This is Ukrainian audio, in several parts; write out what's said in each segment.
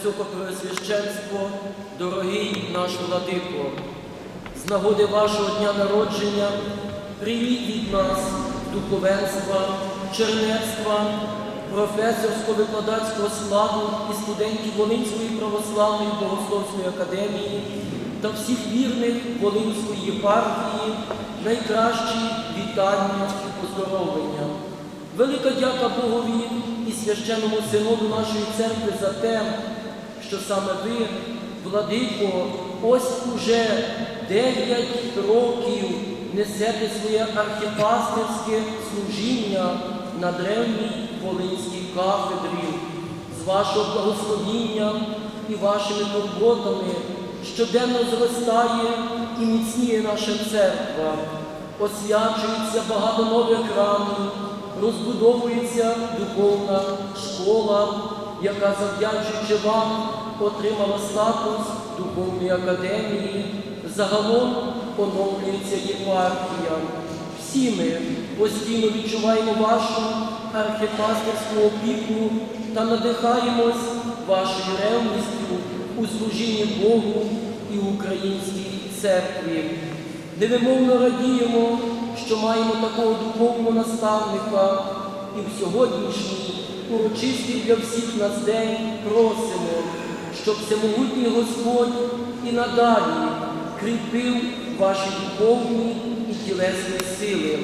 Високопреосвященство, дорогий наш владико, з нагоди вашого дня народження прийміть від нас духовенства, чернецтва, професорсько-викладацького складу і студентів Волинської православної богословської академії та всіх вірних Волинської єпархії найкращі вітання і поздоровлення. Велика дяка Богові і священному синоду нашої церкви за те, що саме ви, владико, ось уже дев'ять років несете своє архіпастерське служіння на древній Волинській кафедрі. З вашого благословіння і вашими турботами щоденно зростає і міцніє наша церква, освячується багато нових храмів, розбудовується духовна школа, яка, завдячуючи вам, отримала статус духовної академії, загалом оновлюється єпархія. Всі ми постійно відчуваємо вашу архіпастерську опіку та надихаємось вашою ревністю у служінні Богу і українській церкві. Невимовно радіємо, що маємо такого духовного наставника і в сьогоднішній урочистий для всіх нас день просимо, щоб всемогутній Господь і надалі кріпив ваші духовні і тілесні сили.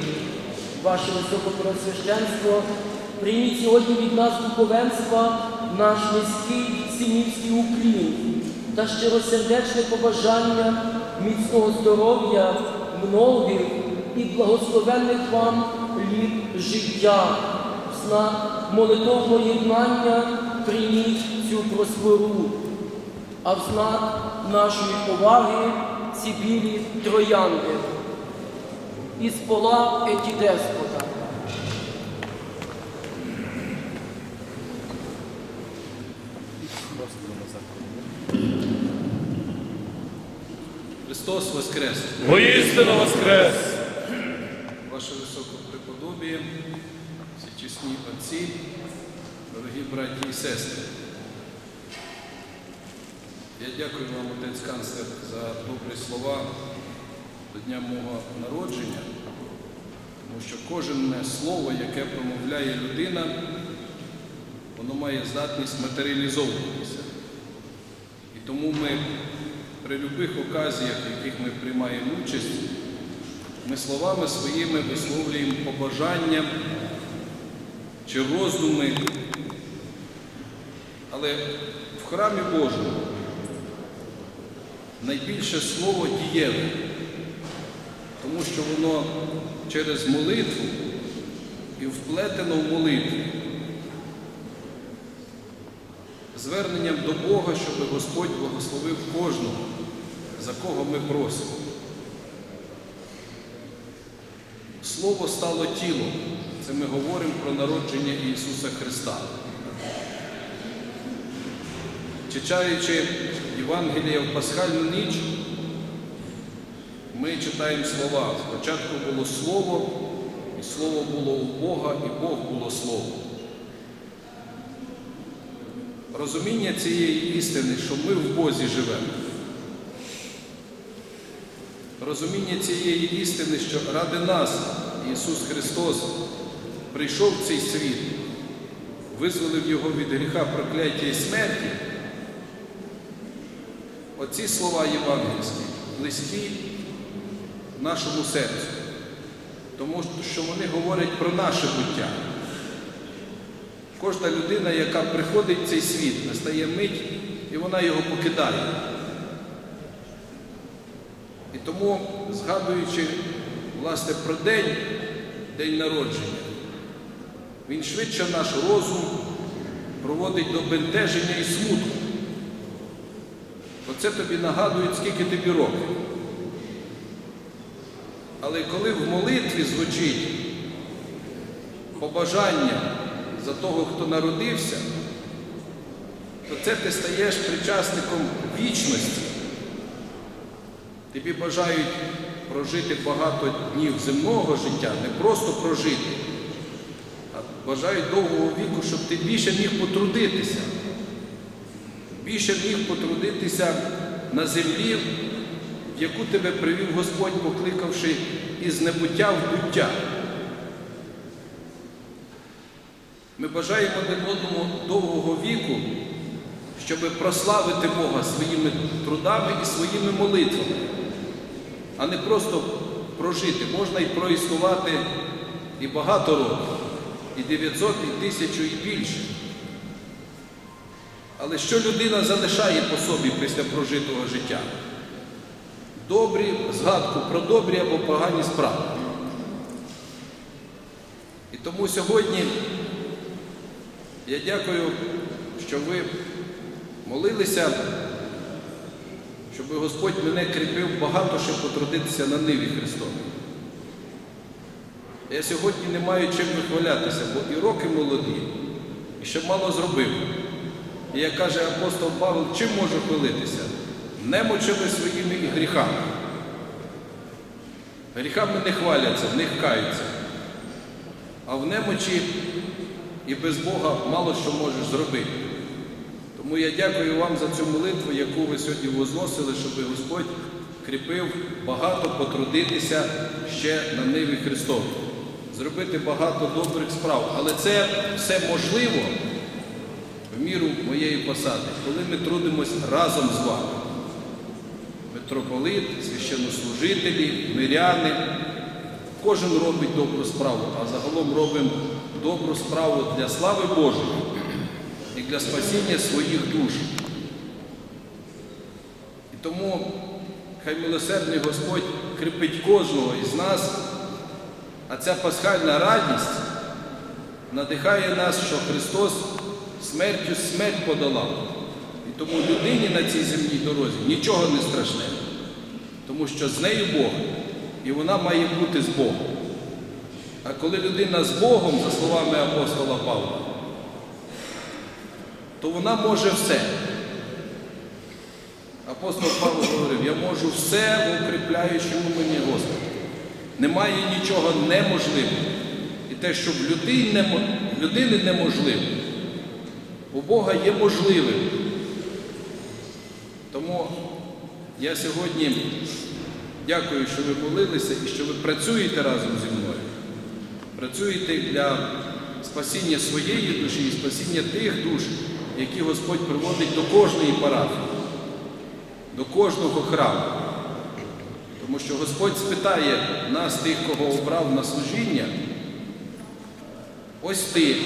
Ваше високопросвященство, прийміть сьогодні від нас духовенства наш низький синівський уклін та щиросердечне побажання міцного здоров'я, многих і благословенних вам літ життя. Знак молитовного єднання прийміть цю просвору, а в знак нашої поваги ці білі троянди із пола Етідеспота. Христос Воскрес! Воістину воскрес! Ваше високопреподобіє, чесні отці, дорогі браті і сестри. Я дякую вам, отець канцлер, за добрі слова до дня мого народження, тому що кожне слово, яке промовляє людина, воно має здатність матеріалізовуватися. І тому ми при будь-яких оказіях, в яких ми приймаємо участь, ми словами своїми висловлюємо побажання чи роздуми, але в храмі Божому найбільше слово дієве, тому що воно через молитву і вплетено в молитву зверненням до Бога, щоб Господь благословив кожного, за кого ми просимо. Слово стало тілом. Це ми говоримо про народження Ісуса Христа. Читаючи Євангелія в Пасхальну ніч, ми читаємо слова. Спочатку було Слово, і Слово було у Бога, і Бог було Слово. Розуміння цієї істини, що ми в Бозі живемо. Розуміння цієї істини, що ради нас Ісус Христос прийшов в цей світ, визволив Його від гріха, прокляття і смерті. Оці слова євангельські близькі нашому серцю, тому що вони говорять про наше буття. Кожна людина, яка приходить в цей світ, настає мить, і вона його покидає. І тому, згадуючи, власне, про день, день народження, він швидше наш розум проводить до бентеження і смутку. Оце тобі нагадують, скільки тобі років. Але коли в молитві звучить побажання за того, хто народився, то це ти стаєш причасником вічності. Тобі бажають прожити багато днів земного життя, не просто прожити, бажають довгого віку, щоб ти більше міг потрудитися. більше міг потрудитися на землі, в яку тебе привів Господь, покликавши із небуття в буття. Ми бажаємо один одному довгого віку, щоб прославити Бога своїми трудами і своїми молитвами, а не просто прожити. Можна і проіснувати і багато років, і 900, і тисячу, і більше. Але що людина залишає по собі після прожитого життя? Добрі згадку про добрі або погані справи. І тому сьогодні я дякую, що ви молилися, щоб Господь мене кріпив багато ще потрудитися на ниві Христовій. Я сьогодні не маю чим вихвалятися, бо і роки молоді, і ще мало зробив. І як каже апостол Павло, чим можу хвалитися? Немочами своїми і гріхами. Гріхами не хваляться, них каються. А в немочі і без Бога мало що можеш зробити. Тому я дякую вам за цю молитву, яку ви сьогодні возносили, щоб Господь кріпив багато потрудитися ще на ниві Христові, зробити багато добрих справ. Але це все можливо в міру моєї посади, коли ми трудимось разом з вами. Митрополит, священнослужителі, миряни. Кожен робить добру справу, а загалом робимо добру справу для слави Божої і для спасіння своїх душ. І тому хай милосердний Господь кріпить кожного із нас, а ця пасхальна радість надихає нас, що Христос смертю смерть подолав. І тому людині на цій земній дорозі нічого не страшне, тому що з нею Бог, і вона має бути з Богом. А коли людина з Богом, за словами апостола Павла, то вона може все. Апостол Павло говорив, я можу все в укріпляючому мені Господу. Немає нічого неможливого. І те, що в людини неможливо, у Бога є можливим. Тому я сьогодні дякую, що ви молилися і що ви працюєте разом зі мною. Працюєте для спасіння своєї душі і спасіння тих душ, які Господь приводить до кожної парафії, до кожного храму. Тому що Господь спитає нас, тих, кого обрав на служіння, ось ти,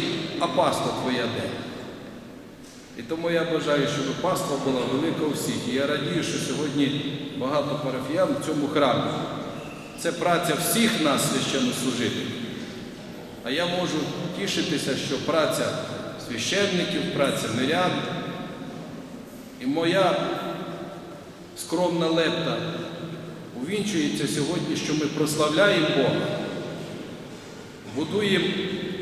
а паства твоя де? І тому я бажаю, щоб паства була велика у всіх. І я радію, що сьогодні багато парафіян в цьому храмі. Це праця всіх нас, священнослужителів. А я можу тішитися, що праця священників, праця мирян і моя скромна лепта увінчується сьогодні, що ми прославляємо Бога, будуємо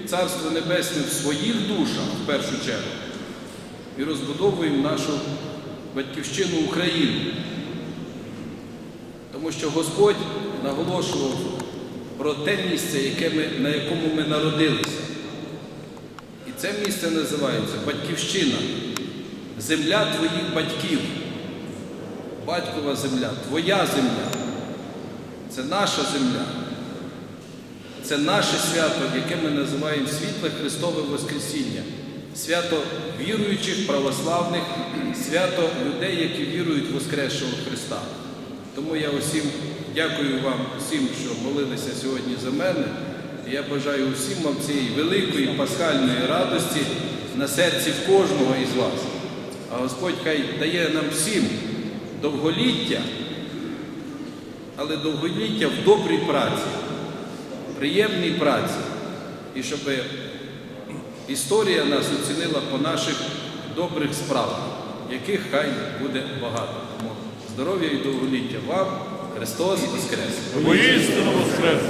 Царство Небесне в своїх душах в першу чергу і розбудовуємо нашу батьківщину Україну. Тому що Господь наголошував про те місце, яке ми, на якому ми народилися. І це місце називається Батьківщина, земля твоїх батьків, батькова земля, твоя земля. Це наша земля. Це наше свято, яке ми називаємо світле Христове Воскресіння, свято віруючих, православних, свято людей, які вірують в Воскресшого Христа. Тому я усім дякую вам, усім, що молилися сьогодні за мене. Я бажаю усім вам цієї великої пасхальної радості на серці кожного із вас. А Господь хай дає нам всім довголіття, але довголіття в добрій праці, приємній праці. І щоб історія нас оцінила по наших добрих справах, яких хай буде багато. Здоров'я і довголіття вам, Христос Воскрес! Воістину воскрес!